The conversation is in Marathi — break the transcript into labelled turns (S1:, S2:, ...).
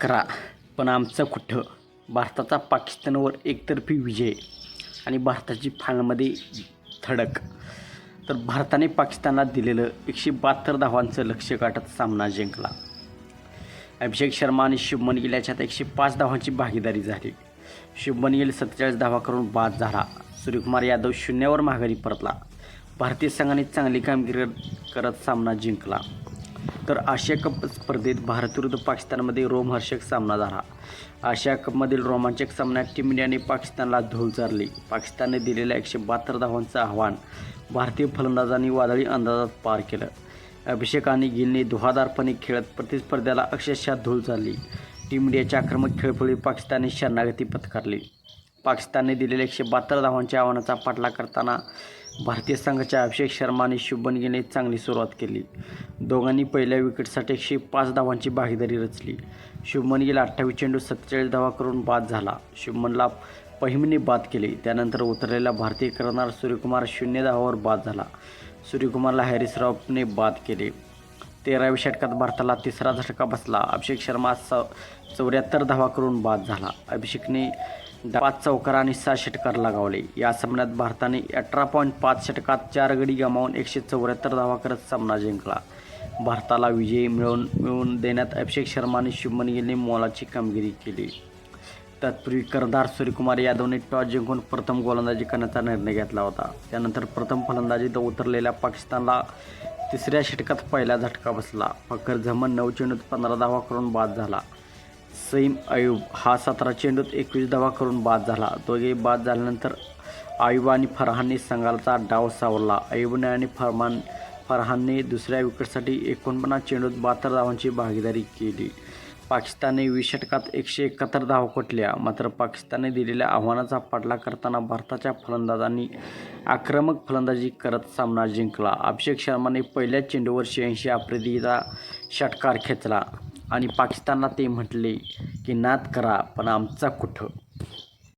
S1: करा पण आमचं कुठं? भारताचा पाकिस्तानवर एकतर्फी विजय आणि भारताची फायनलमध्ये धडक. तर भारताने पाकिस्तानला दिलेलं एकशे बहात्तर धावांचं लक्ष गाठत सामना जिंकला. अभिषेक शर्मा आणि शुभमन गिल याच्यात एकशे पाच धावांची भागीदारी झाली. शुभमन गिल सत्तेचाळीस धावा करून बाद झाला. सूर्यकुमार यादव शून्यावर माघारी परतला. भारतीय संघाने चांगली कामगिरी करत सामना जिंकला. तर आशिया कप स्पर्धेत भारत विरुद्ध पाकिस्तानमध्ये रोमहर्षक सामना झाला. आशिया कपमधील रोमांचक सामन्यात टीम इंडियाने पाकिस्तानला धूळ चारली. पाकिस्तानने दिलेल्या एकशे बहात्तर धावांचं आव्हान भारतीय फलंदाजांनी वादळी अंदाजात पार केलं. अभिषेक आणि गिलने दुहादारपणे खेळत प्रतिस्पर्ध्याला अक्षरशः धूळ चालली टीम इंडियाच्या आक्रमक खेळफळी पाकिस्तानने शरणागती पत्करली. पाकिस्तानने दिलेल्या एकशे बहात्तर धावांच्या आव्हानाचा पाठलाग करताना भारतीय संघाच्या अभिषेक शर्मा आणि शुभन गिलने चांगली सुरुवात केली. दोघांनी पहिल्या विकेटसाठी एकशे पाच धावांची भागीदारी रचली. शुभमन गिल अठ्ठावीस चेंडू सत्तेचाळीस धावा करून बाद झाला. शुभमनला पहिमीने बाद केले. त्यानंतर उतरलेला भारतीय कर्णधार सूर्यकुमार शून्य धावावर बाद झाला. सूर्यकुमारला हॅरिस रॉफने बाद केले. तेराव्या षटकात भारताला तिसरा झटका बसला. अभिषेक शर्मा स चौऱ्याहत्तर धावा करून बाद झाला. अभिषेकने पाच चौकार आणि सहा षटकार लगावले. या सामन्यात भारताने अठरा पॉईंट पाच षटकात चार गडी गमावून एकशे चौऱ्याहत्तर धावा करत सामना जिंकला. भारताला विजय मिळवून मिळवून देण्यात अभिषेक शर्मा आणि शुभमन गिलने मोलाची कामगिरी केली. तत्पूर्वी कर्दार सूर्यकुमार यादवने टॉस जिंकून प्रथम गोलंदाजी करण्याचा निर्णय घेतला होता. त्यानंतर प्रथम फलंदाजीत उतरलेल्या पाकिस्तानला तिसऱ्या षटकात पहिला झटका बसला. फकर झमन नऊ चेंडूत पंधरा धावा करून बाद झाला. सईम अयुब हा सतरा चेंडूत एकवीस धावा करून बाद झाला. दोघे बाद झाल्यानंतर आयुब आणि फरहानने संघाचा डाव सावरला. अयुबने आणि फरमान फरहानने दुसऱ्या विकेटसाठी एकोणपन्नास चेंडूत बहात्तर धावांची भागीदारी केली. पाकिस्तानने वीस षटकात एकशे एकाहत्तर धावा खोटल्या मात्र पाकिस्तानने दिलेल्या आव्हानाचा पाठलाग करताना भारताच्या फलंदाजांनी आक्रमक फलंदाजी करत सामना जिंकला. अभिषेक शर्माने पहिल्या चेंडूवर शहाऐंशी आफ्रिदीचा षटकार खेचला आणि पाकिस्तानला ते म्हटले की नाद करा पण आमचा कुठं?